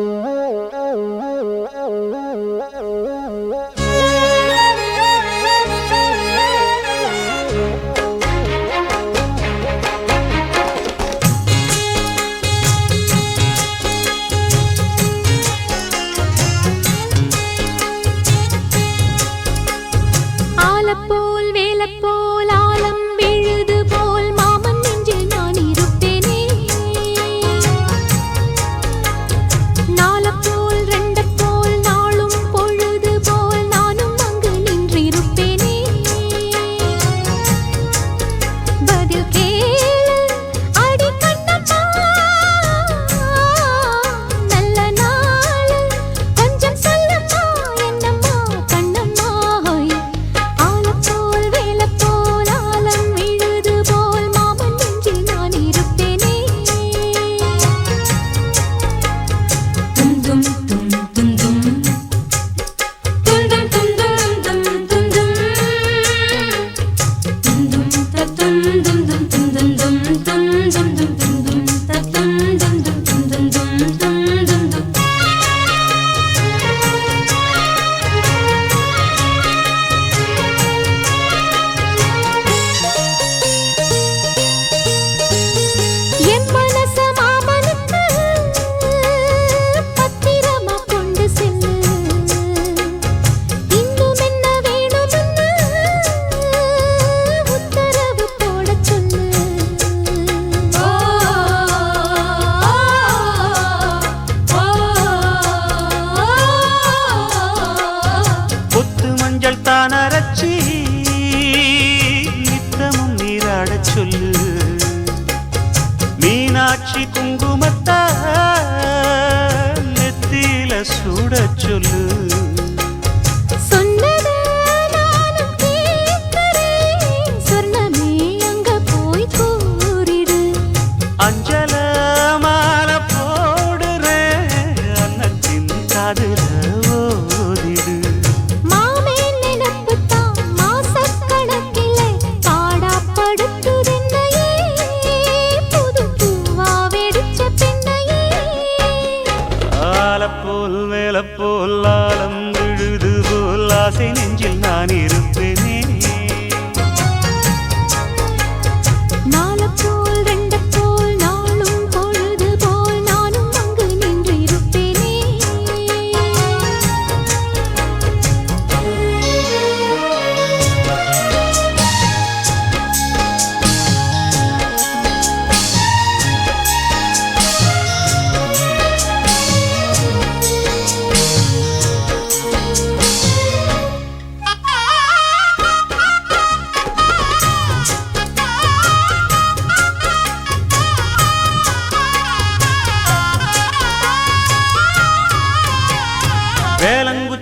Mm-hmm. dun dun சொல்லு மீனாட்சி குங்குமத்த நெத்தியில சுட சொல்லு.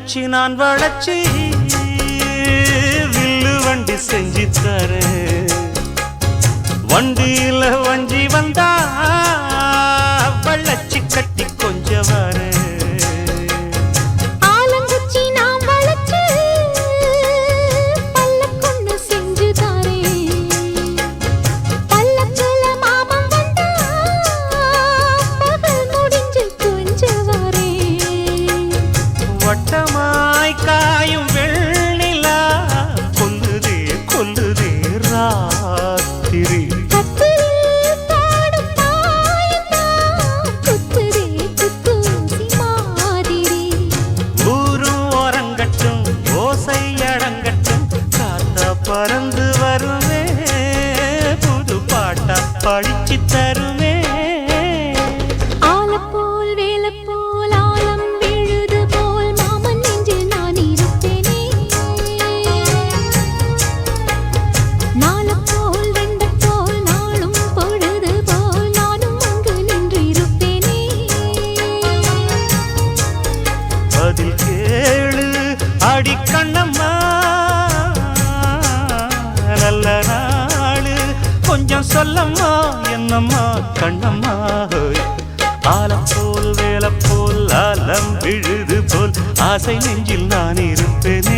வச்சு நான் வளர்ச்சி. வில்லு வண்டி செஞ்சு தர. வண்டியில வஞ்சி வந்தா வளர்ச்சி கட்டி கொஞ்சம் வர. பழிச்சித்தர ஆசை நெஞ்சில் நான் இருப்பேனே?